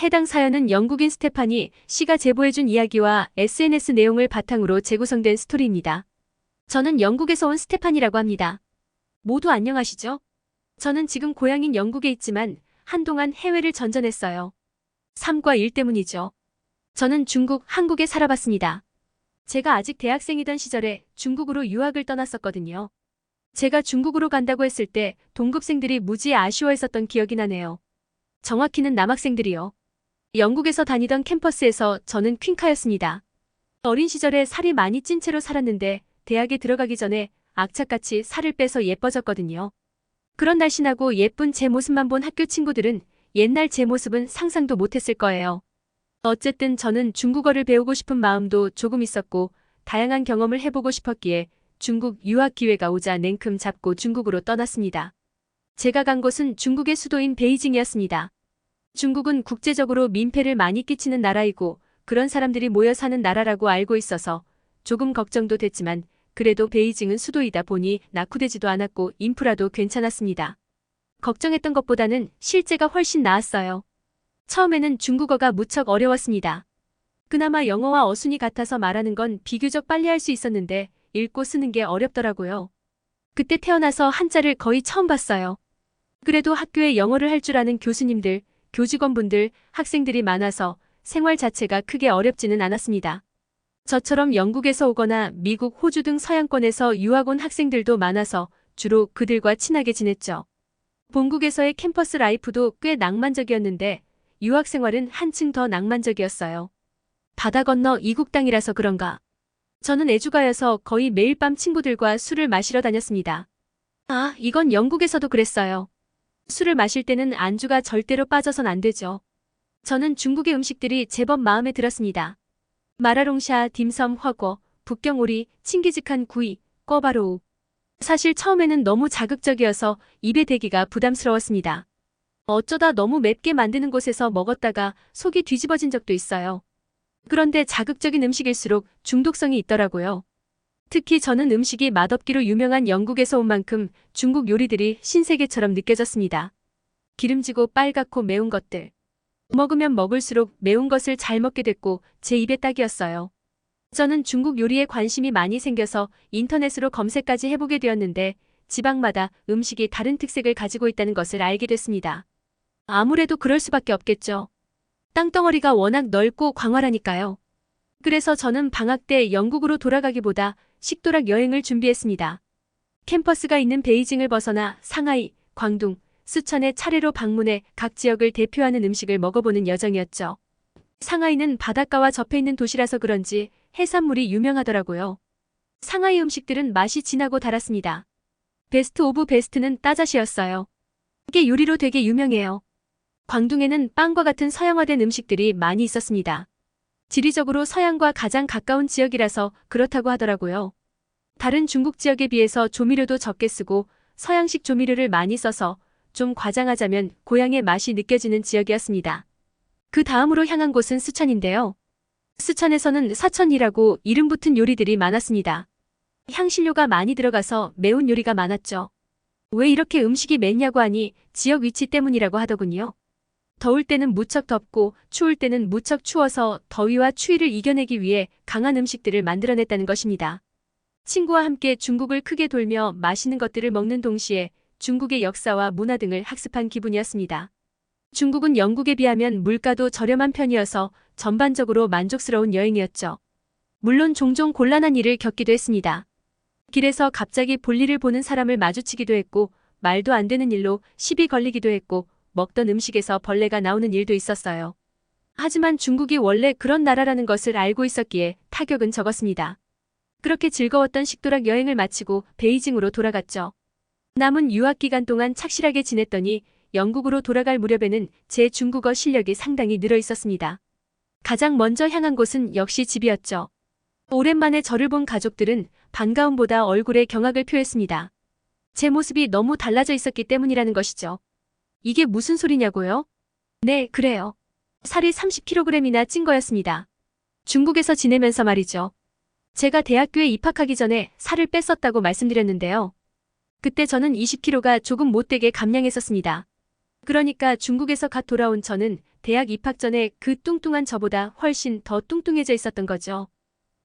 해당 사연은 영국인 스테파니 씨가 제보해준 이야기와 SNS 내용을 바탕으로 재구성된 스토리입니다. 저는 영국에서 온 스테파니라고 합니다. 모두 안녕하시죠? 저는 지금 고향인 영국에 있지만 한동안 해외를 전전했어요. 삶과 일 때문이죠. 저는 중국, 한국에 살아봤습니다. 제가 아직 대학생이던 시절에 중국으로 유학을 떠났었거든요. 제가 중국으로 간다고 했을 때 동급생들이 무지에 아쉬워했었던 기억이 나네요. 정확히는 남학생들이요. 영국에서 다니던 캠퍼스에서 저는 퀸카였습니다. 어린 시절에 살이 많이 찐 채로 살았는데 대학에 들어가기 전에 악착같이 살을 빼서 예뻐졌거든요. 그런 날씬하고 예쁜 제 모습만 본 학교 친구들은 옛날 제 모습은 상상도 못했을 거예요. 어쨌든 저는 중국어를 배우고 싶은 마음도 조금 있었고 다양한 경험을 해보고 싶었기에 중국 유학 기회가 오자 냉큼 잡고 중국으로 떠났습니다. 제가 간 곳은 중국의 수도인 베이징이었습니다. 중국은 국제적으로 민폐를 많이 끼치는 나라이고 그런 사람들이 모여 사는 나라라고 알고 있어서 조금 걱정도 됐지만 그래도 베이징은 수도이다 보니 낙후되지도 않았고 인프라도 괜찮았습니다. 걱정했던 것보다는 실제가 훨씬 나았어요. 처음에는 중국어가 무척 어려웠습니다. 그나마 영어와 어순이 같아서 말하는 건 비교적 빨리 할 수 있었는데 읽고 쓰는 게 어렵더라고요. 그때 태어나서 한자를 거의 처음 봤어요. 그래도 학교에 영어를 할 줄 아는 교수님들, 교직원분들, 학생들이 많아서 생활 자체가 크게 어렵지는 않았습니다. 저처럼 영국에서 오거나 미국, 호주 등 서양권에서 유학 온 학생들도 많아서 주로 그들과 친하게 지냈죠. 본국에서의 캠퍼스 라이프도 꽤 낭만적이었는데 유학 생활은 한층 더 낭만적이었어요. 바다 건너 이국 땅이라서 그런가. 저는 애주가여서 거의 매일 밤 친구들과 술을 마시러 다녔습니다. 아, 이건 영국에서도 그랬어요. 술을 마실 때는 안주가 절대로 빠져선 안 되죠. 저는 중국의 음식들이 제법 마음에 들었습니다. 마라롱샤, 딤섬, 화거, 북경오리, 칭기즈칸 구이, 꿔바로우. 사실 처음에는 너무 자극적이어서 입에 대기가 부담스러웠습니다. 어쩌다 너무 맵게 만드는 곳에서 먹었다가 속이 뒤집어진 적도 있어요. 그런데 자극적인 음식일수록 중독성이 있더라고요. 특히 저는 음식이 맛없기로 유명한 영국에서 온 만큼 중국 요리들이 신세계처럼 느껴졌습니다. 기름지고 빨갛고 매운 것들. 먹으면 먹을수록 매운 것을 잘 먹게 됐고 제 입에 딱이었어요. 저는 중국 요리에 관심이 많이 생겨서 인터넷으로 검색까지 해보게 되었는데 지방마다 음식이 다른 특색을 가지고 있다는 것을 알게 됐습니다. 아무래도 그럴 수밖에 없겠죠. 땅덩어리가 워낙 넓고 광활하니까요. 그래서 저는 방학 때 영국으로 돌아가기보다 식도락 여행을 준비했습니다. 캠퍼스가 있는 베이징을 벗어나 상하이, 광둥, 수천의 차례로 방문해 각 지역을 대표하는 음식을 먹어보는 여정이었죠. 상하이는 바닷가와 접해 있는 도시라서 그런지 해산물이 유명하더라고요. 상하이 음식들은 맛이 진하고 달았습니다. 베스트 오브 베스트는 따자시였어요. 이게 요리로 되게 유명해요. 광둥에는 빵과 같은 서양화된 음식들이 많이 있었습니다. 지리적으로 서양과 가장 가까운 지역이라서 그렇다고 하더라고요. 다른 중국 지역에 비해서 조미료도 적게 쓰고 서양식 조미료를 많이 써서 좀 과장하자면 고향의 맛이 느껴지는 지역이었습니다. 그 다음으로 향한 곳은 수천인데요. 수천에서는 사천이라고 이름 붙은 요리들이 많았습니다. 향신료가 많이 들어가서 매운 요리가 많았죠. 왜 이렇게 음식이 맵냐고 하니 지역 위치 때문이라고 하더군요. 더울 때는 무척 덥고 추울 때는 무척 추워서 더위와 추위를 이겨내기 위해 강한 음식들을 만들어냈다는 것입니다. 친구와 함께 중국을 크게 돌며 맛있는 것들을 먹는 동시에 중국의 역사와 문화 등을 학습한 기분이었습니다. 중국은 영국에 비하면 물가도 저렴한 편이어서 전반적으로 만족스러운 여행이었죠. 물론 종종 곤란한 일을 겪기도 했습니다. 길에서 갑자기 볼일을 보는 사람을 마주치기도 했고 말도 안 되는 일로 시비 걸리기도 했고 먹던 음식에서 벌레가 나오는 일도 있었어요. 하지만 중국이 원래 그런 나라라는 것을 알고 있었기에 타격은 적었습니다. 그렇게 즐거웠던 식도락 여행을 마치고 베이징으로 돌아갔죠. 남은 유학 기간 동안 착실하게 지냈더니 영국으로 돌아갈 무렵에는 제 중국어 실력이 상당히 늘어 있었습니다. 가장 먼저 향한 곳은 역시 집이었죠. 오랜만에 저를 본 가족들은 반가움보다 얼굴에 경악을 표했습니다. 제 모습이 너무 달라져 있었기 때문이라는 것이죠. 이게 무슨 소리냐고요? 네, 그래요. 살이 30kg이나 찐 거였습니다. 중국에서 지내면서 말이죠. 제가 대학교에 입학하기 전에 살을 뺐었다고 말씀드렸는데요. 그때 저는 20kg가 조금 못되게 감량했었습니다. 그러니까 중국에서 갓 돌아온 저는 대학 입학 전에 그 뚱뚱한 저보다 훨씬 더 뚱뚱해져 있었던 거죠.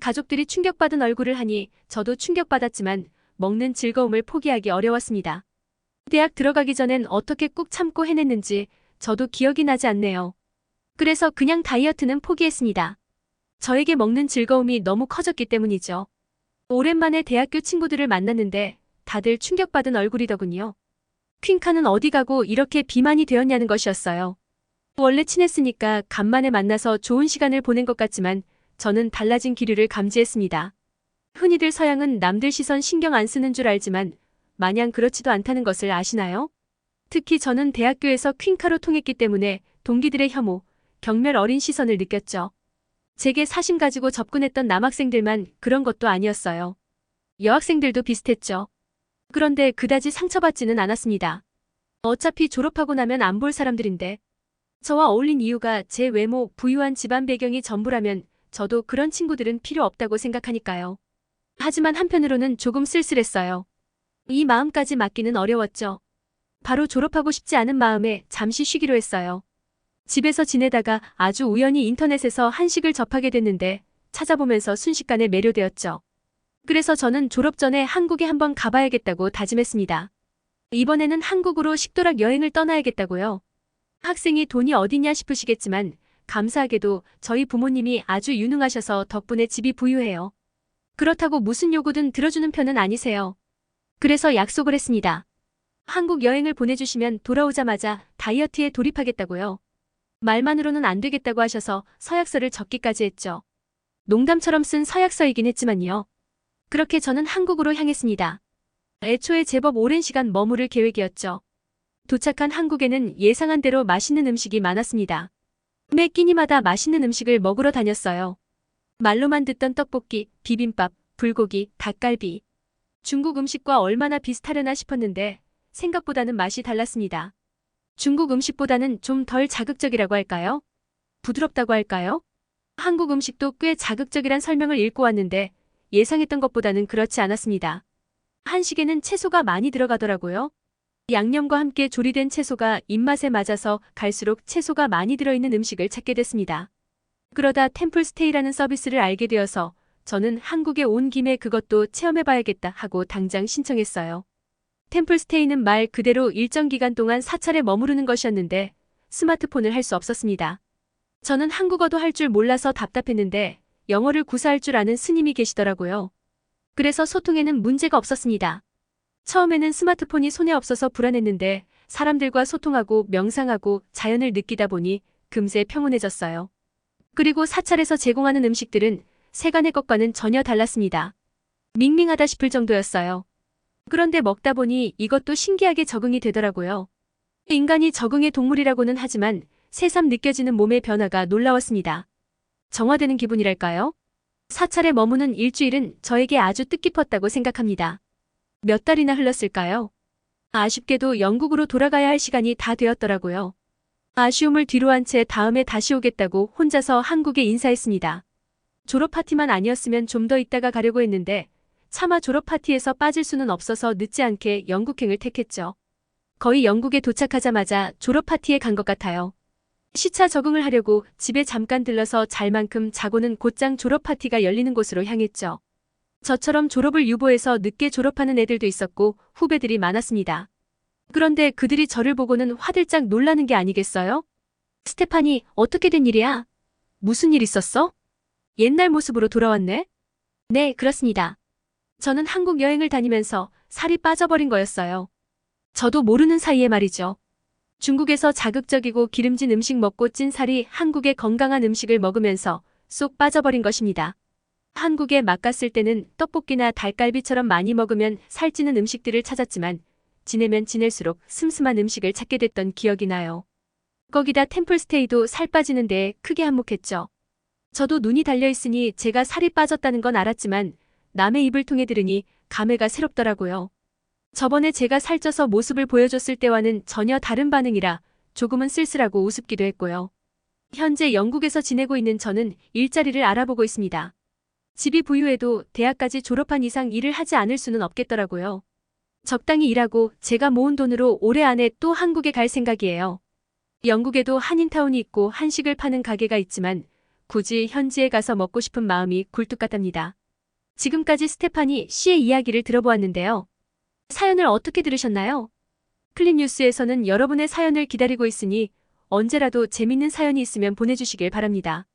가족들이 충격받은 얼굴을 하니 저도 충격받았지만 먹는 즐거움을 포기하기 어려웠습니다. 대학 들어가기 전엔 어떻게 꾹 참고 해냈는지 저도 기억이 나지 않네요. 그래서 그냥 다이어트는 포기했습니다. 저에게 먹는 즐거움이 너무 커졌기 때문이죠. 오랜만에 대학교 친구들을 만났는데 다들 충격받은 얼굴이더군요. 퀸카는 어디 가고 이렇게 비만이 되었냐는 것이었어요. 원래 친했으니까 간만에 만나서 좋은 시간을 보낸 것 같지만 저는 달라진 기류를 감지했습니다. 흔히들 서양은 남들 시선 신경 안 쓰는 줄 알지만 마냥 그렇지도 않다는 것을 아시나요? 특히 저는 대학교에서 퀸카로 통했기 때문에 동기들의 혐오, 경멸 어린 시선을 느꼈죠. 제게 사심 가지고 접근했던 남학생들만 그런 것도 아니었어요. 여학생들도 비슷했죠. 그런데 그다지 상처받지는 않았습니다. 어차피 졸업하고 나면 안 볼 사람들인데. 저와 어울린 이유가 제 외모, 부유한 집안 배경이 전부라면 저도 그런 친구들은 필요 없다고 생각하니까요. 하지만 한편으로는 조금 쓸쓸했어요. 이 마음까지 맡기는 어려웠죠. 바로 졸업하고 싶지 않은 마음에 잠시 쉬기로 했어요. 집에서 지내다가 아주 우연히 인터넷에서 한식을 접하게 됐는데 찾아보면서 순식간에 매료되었죠. 그래서 저는 졸업 전에 한국에 한번 가봐야겠다고 다짐했습니다. 이번에는 한국으로 식도락 여행을 떠나야겠다고요. 학생이 돈이 어디냐 싶으시겠지만 감사하게도 저희 부모님이 아주 유능하셔서 덕분에 집이 부유해요. 그렇다고 무슨 요구든 들어주는 편은 아니세요. 그래서 약속을 했습니다. 한국 여행을 보내주시면 돌아오자마자 다이어트에 돌입하겠다고요. 말만으로는 안 되겠다고 하셔서 서약서를 적기까지 했죠. 농담처럼 쓴 서약서이긴 했지만요. 그렇게 저는 한국으로 향했습니다. 애초에 제법 오랜 시간 머무를 계획이었죠. 도착한 한국에는 예상한 대로 맛있는 음식이 많았습니다. 매 끼니마다 맛있는 음식을 먹으러 다녔어요. 말로만 듣던 떡볶이, 비빔밥, 불고기, 닭갈비. 중국 음식과 얼마나 비슷하려나 싶었는데 생각보다는 맛이 달랐습니다. 중국 음식보다는 좀 덜 자극적이라고 할까요? 부드럽다고 할까요? 한국 음식도 꽤 자극적이란 설명을 읽고 왔는데 예상했던 것보다는 그렇지 않았습니다. 한식에는 채소가 많이 들어가더라고요. 양념과 함께 조리된 채소가 입맛에 맞아서 갈수록 채소가 많이 들어있는 음식을 찾게 됐습니다. 그러다 템플스테이라는 서비스를 알게 되어서 저는 한국에 온 김에 그것도 체험해봐야겠다 하고 당장 신청했어요. 템플스테이는 말 그대로 일정 기간 동안 사찰에 머무르는 것이었는데 스마트폰을 할 수 없었습니다. 저는 한국어도 할 줄 몰라서 답답했는데 영어를 구사할 줄 아는 스님이 계시더라고요. 그래서 소통에는 문제가 없었습니다. 처음에는 스마트폰이 손에 없어서 불안했는데 사람들과 소통하고 명상하고 자연을 느끼다 보니 금세 평온해졌어요. 그리고 사찰에서 제공하는 음식들은 세간의 것과는 전혀 달랐습니다. 밍밍하다 싶을 정도였어요. 그런데 먹다 보니 이것도 신기하게 적응이 되더라고요. 인간이 적응의 동물이라고는 하지만 새삼 느껴지는 몸의 변화가 놀라웠습니다. 정화되는 기분이랄까요? 사찰에 머무는 일주일은 저에게 아주 뜻깊었다고 생각합니다. 몇 달이나 흘렀을까요? 아쉽게도 영국으로 돌아가야 할 시간이 다 되었더라고요. 아쉬움을 뒤로한 채 다음에 다시 오겠다고 혼자서 한국에 인사했습니다. 졸업 파티만 아니었으면 좀 더 있다가 가려고 했는데 차마 졸업 파티에서 빠질 수는 없어서 늦지 않게 영국행을 택했죠. 거의 영국에 도착하자마자 졸업 파티에 간 것 같아요. 시차 적응을 하려고 집에 잠깐 들러서 잘 만큼 자고는 곧장 졸업 파티가 열리는 곳으로 향했죠. 저처럼 졸업을 유보해서 늦게 졸업하는 애들도 있었고 후배들이 많았습니다. 그런데 그들이 저를 보고는 화들짝 놀라는 게 아니겠어요? 스테파니, 어떻게 된 일이야? 무슨 일 있었어? 옛날 모습으로 돌아왔네? 네, 그렇습니다. 저는 한국 여행을 다니면서 살이 빠져버린 거였어요. 저도 모르는 사이에 말이죠. 중국에서 자극적이고 기름진 음식 먹고 찐 살이 한국의 건강한 음식을 먹으면서 쏙 빠져버린 것입니다. 한국에 막 갔을 때는 떡볶이나 닭갈비처럼 많이 먹으면 살찌는 음식들을 찾았지만 지내면 지낼수록 슴슴한 음식을 찾게 됐던 기억이 나요. 거기다 템플스테이도 살 빠지는 데에 크게 한몫했죠. 저도 눈이 달려있으니 제가 살이 빠졌다는 건 알았지만 남의 입을 통해 들으니 감회가 새롭더라고요. 저번에 제가 살쪄서 모습을 보여줬을 때와는 전혀 다른 반응이라 조금은 쓸쓸하고 우습기도 했고요. 현재 영국에서 지내고 있는 저는 일자리를 알아보고 있습니다. 집이 부유해도 대학까지 졸업한 이상 일을 하지 않을 수는 없겠더라고요. 적당히 일하고 제가 모은 돈으로 올해 안에 또 한국에 갈 생각이에요. 영국에도 한인타운이 있고 한식을 파는 가게가 있지만 굳이 현지에 가서 먹고 싶은 마음이 굴뚝 같답니다. 지금까지 스테파니 씨의 이야기를 들어보았는데요. 사연을 어떻게 들으셨나요? 클립뉴스에서는 여러분의 사연을 기다리고 있으니 언제라도 재밌는 사연이 있으면 보내주시길 바랍니다.